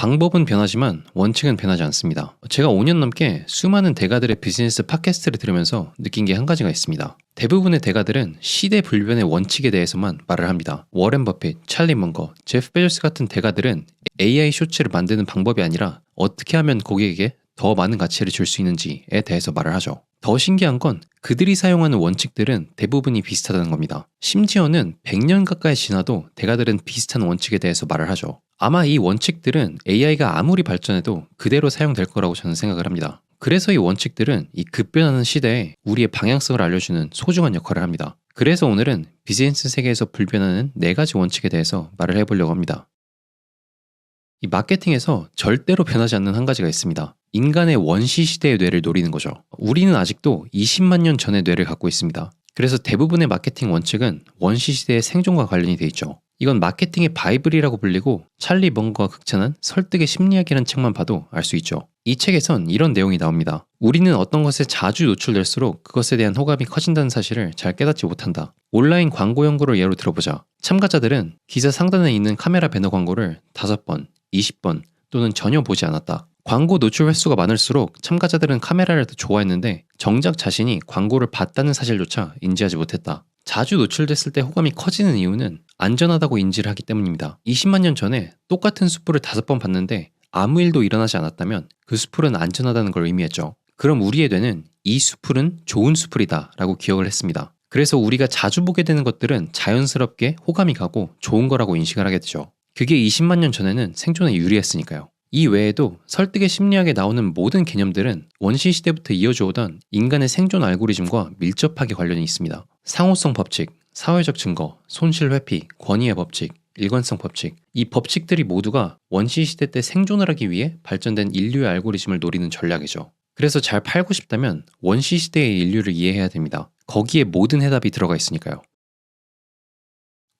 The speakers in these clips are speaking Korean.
방법은 변하지만 원칙은 변하지 않습니다. 제가 5년 넘게 수많은 대가들의 비즈니스 팟캐스트를 들으면서 느낀 게 한 가지가 있습니다. 대부분의 대가들은 시대 불변의 원칙에 대해서만 말을 합니다. 워렌 버핏, 찰리 먼거, 제프 베조스 같은 대가들은 AI 쇼츠를 만드는 방법이 아니라 어떻게 하면 고객에게 더 많은 가치를 줄 수 있는지에 대해서 말을 하죠. 더 신기한 건 그들이 사용하는 원칙들은 대부분이 비슷하다는 겁니다. 심지어는 100년 가까이 지나도 대가들은 비슷한 원칙에 대해서 말을 하죠. 아마 이 원칙들은 AI가 아무리 발전해도 그대로 사용될 거라고 저는 생각을 합니다. 그래서 이 원칙들은 이 급변하는 시대에 우리의 방향성을 알려주는 소중한 역할을 합니다. 그래서 오늘은 비즈니스 세계에서 불변하는 네 가지 원칙에 대해서 말을 해보려고 합니다. 이 마케팅에서 절대로 변하지 않는 한 가지가 있습니다. 인간의 원시 시대의 뇌를 노리는 거죠. 우리는 아직도 20만 년 전의 뇌를 갖고 있습니다. 그래서 대부분의 마케팅 원칙은 원시 시대의 생존과 관련이 돼 있죠. 이건 마케팅의 바이블이라고 불리고 찰리 먼거가 극찬한 설득의 심리학이라는 책만 봐도 알 수 있죠. 이 책에선 이런 내용이 나옵니다. 우리는 어떤 것에 자주 노출될수록 그것에 대한 호감이 커진다는 사실을 잘 깨닫지 못한다. 온라인 광고 연구를 예로 들어보자. 참가자들은 기사 상단에 있는 카메라 배너 광고를 5번, 20번 또는 전혀 보지 않았다. 광고 노출 횟수가 많을수록 참가자들은 카메라를 더 좋아했는데 정작 자신이 광고를 봤다는 사실조차 인지하지 못했다. 자주 노출됐을 때 호감이 커지는 이유는 안전하다고 인지를 하기 때문입니다. 20만 년 전에 똑같은 숯불을 다섯 번 봤는데 아무 일도 일어나지 않았다면 그 숯불은 안전하다는 걸 의미했죠. 그럼 우리의 뇌는 이 숯불은 좋은 숯불이다 라고 기억을 했습니다. 그래서 우리가 자주 보게 되는 것들은 자연스럽게 호감이 가고 좋은 거라고 인식을 하게 되죠. 그게 20만 년 전에는 생존에 유리했으니까요. 이 외에도 설득의 심리학에 나오는 모든 개념들은 원시 시대부터 이어져 오던 인간의 생존 알고리즘과 밀접하게 관련이 있습니다. 상호성 법칙, 사회적 증거, 손실 회피, 권위의 법칙, 일관성 법칙. 이 법칙들이 모두가 원시 시대 때 생존을 하기 위해 발전된 인류의 알고리즘을 노리는 전략이죠. 그래서 잘 팔고 싶다면 원시 시대의 인류를 이해해야 됩니다. 거기에 모든 해답이 들어가 있으니까요.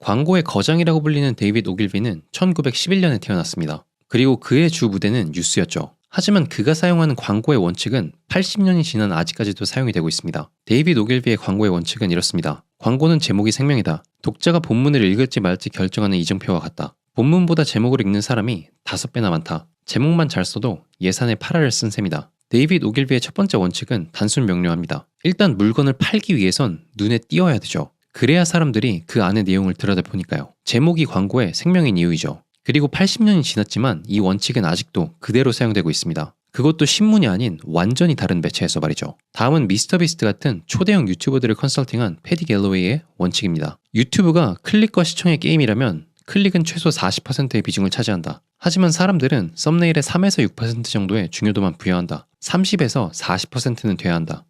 광고의 거장이라고 불리는 데이빗 오길비는 1911년에 태어났습니다. 그리고 그의 주 무대는 뉴스였죠. 하지만 그가 사용하는 광고의 원칙은 80년이 지난 아직까지도 사용이 되고 있습니다. 데이빗 오길비의 광고의 원칙은 이렇습니다. 광고는 제목이 생명이다. 독자가 본문을 읽을지 말지 결정하는 이정표와 같다. 본문보다 제목을 읽는 사람이 다섯 배나 많다. 제목만 잘 써도 예산의 8할을 쓴 셈이다. 데이빗 오길비의 첫 번째 원칙은 단순 명료합니다. 일단 물건을 팔기 위해선 눈에 띄어야 되죠. 그래야 사람들이 그 안의 내용을 들여다보니까요. 제목이 광고의 생명인 이유이죠. 그리고 80년이 지났지만 이 원칙은 아직도 그대로 사용되고 있습니다. 그것도 신문이 아닌 완전히 다른 매체에서 말이죠. 다음은 미스터비스트 같은 초대형 유튜버들을 컨설팅한 패디 갤러웨이의 원칙입니다. 유튜브가 클릭과 시청의 게임이라면 클릭은 최소 40%의 비중을 차지한다. 하지만 사람들은 썸네일의 3에서 6% 정도의 중요도만 부여한다. 30에서 40%는 돼야 한다.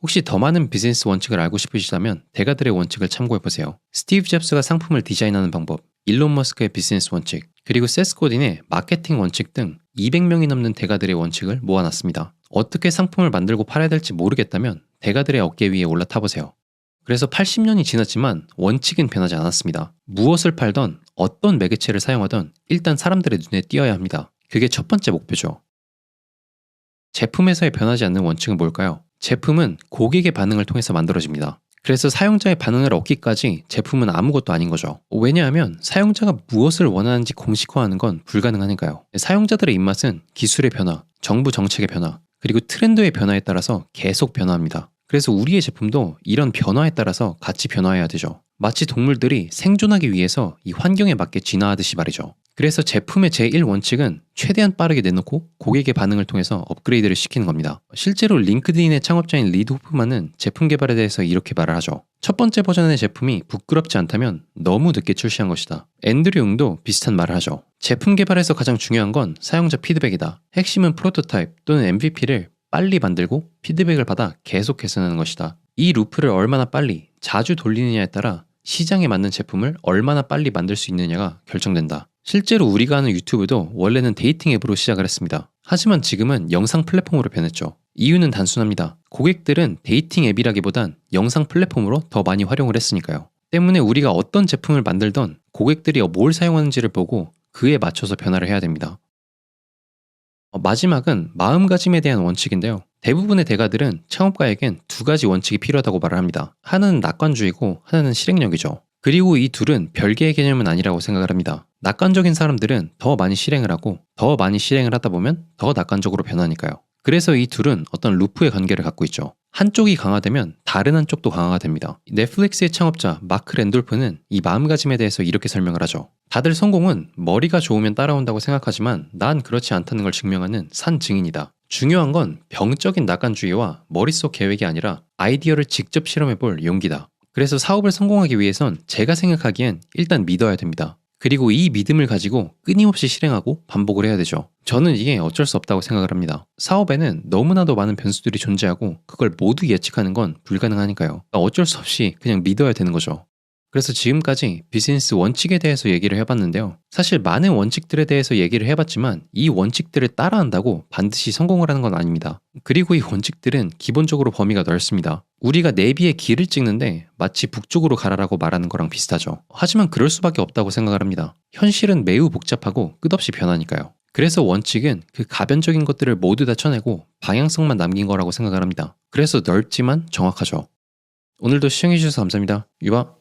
혹시 더 많은 비즈니스 원칙을 알고 싶으시다면 대가들의 원칙을 참고해 보세요. 스티브 잡스가 상품을 디자인하는 방법, 일론 머스크의 비즈니스 원칙, 그리고 세스 코딘의 마케팅 원칙 등 200명이 넘는 대가들의 원칙을 모아놨습니다. 어떻게 상품을 만들고 팔아야 될지 모르겠다면 대가들의 어깨 위에 올라타 보세요. 그래서 80년이 지났지만 원칙은 변하지 않았습니다. 무엇을 팔던 어떤 매개체를 사용하던 일단 사람들의 눈에 띄어야 합니다. 그게 첫 번째 목표죠. 제품에서의 변하지 않는 원칙은 뭘까요? 제품은 고객의 반응을 통해서 만들어집니다. 그래서 사용자의 반응을 얻기까지 제품은 아무것도 아닌 거죠. 왜냐하면 사용자가 무엇을 원하는지 공식화하는 건 불가능하니까요. 사용자들의 입맛은 기술의 변화, 정부 정책의 변화, 그리고 트렌드의 변화에 따라서 계속 변화합니다. 그래서 우리의 제품도 이런 변화에 따라서 같이 변화해야 되죠. 마치 동물들이 생존하기 위해서 이 환경에 맞게 진화하듯이 말이죠. 그래서 제품의 제1원칙은 최대한 빠르게 내놓고 고객의 반응을 통해서 업그레이드를 시키는 겁니다. 실제로 링크드인의 창업자인 리드 호프만은 제품 개발에 대해서 이렇게 말을 하죠. 첫 번째 버전의 제품이 부끄럽지 않다면 너무 늦게 출시한 것이다. 앤드류 웅도 비슷한 말을 하죠. 제품 개발에서 가장 중요한 건 사용자 피드백이다. 핵심은 프로토타입 또는 MVP를 빨리 만들고 피드백을 받아 계속 개선하는 것이다. 이 루프를 얼마나 빨리 자주 돌리느냐에 따라 시장에 맞는 제품을 얼마나 빨리 만들 수 있느냐가 결정된다. 실제로 우리가 하는 유튜브도 원래는 데이팅 앱으로 시작을 했습니다. 하지만 지금은 영상 플랫폼으로 변했죠. 이유는 단순합니다. 고객들은 데이팅 앱이라기보단 영상 플랫폼으로 더 많이 활용을 했으니까요. 때문에 우리가 어떤 제품을 만들던 고객들이 뭘 사용하는지를 보고 그에 맞춰서 변화를 해야 됩니다. 어, 마지막은 마음가짐에 대한 원칙인데요. 대부분의 대가들은 창업가에겐 두 가지 원칙이 필요하다고 말을 합니다. 하나는 낙관주의고 하나는 실행력이죠. 그리고 이 둘은 별개의 개념은 아니라고 생각을 합니다. 낙관적인 사람들은 더 많이 실행을 하고 더 많이 실행을 하다 보면 더 낙관적으로 변하니까요. 그래서 이 둘은 어떤 루프의 관계를 갖고 있죠. 한쪽이 강화되면 다른 한쪽도 강화가 됩니다. 넷플릭스의 창업자 마크 랜돌프는 이 마음가짐에 대해서 이렇게 설명을 하죠. 다들 성공은 머리가 좋으면 따라온다고 생각하지만 난 그렇지 않다는 걸 증명하는 산 증인이다. 중요한 건 병적인 낙관주의와 머릿속 계획이 아니라 아이디어를 직접 실험해 볼 용기다. 그래서 사업을 성공하기 위해선 제가 생각하기엔 일단 믿어야 됩니다. 그리고 이 믿음을 가지고 끊임없이 실행하고 반복을 해야 되죠. 저는 이게 어쩔 수 없다고 생각을 합니다. 사업에는 너무나도 많은 변수들이 존재하고 그걸 모두 예측하는 건 불가능하니까요. 어쩔 수 없이 그냥 믿어야 되는 거죠. 그래서 지금까지 비즈니스 원칙에 대해서 얘기를 해봤는데요. 사실 많은 원칙들에 대해서 얘기를 해봤지만 이 원칙들을 따라한다고 반드시 성공을 하는 건 아닙니다. 그리고 이 원칙들은 기본적으로 범위가 넓습니다. 우리가 내비에 길을 찍는데 마치 북쪽으로 가라라고 말하는 거랑 비슷하죠. 하지만 그럴 수밖에 없다고 생각을 합니다. 현실은 매우 복잡하고 끝없이 변하니까요. 그래서 원칙은 그 가변적인 것들을 모두 다 쳐내고 방향성만 남긴 거라고 생각을 합니다. 그래서 넓지만 정확하죠. 오늘도 시청해주셔서 감사합니다. 유바.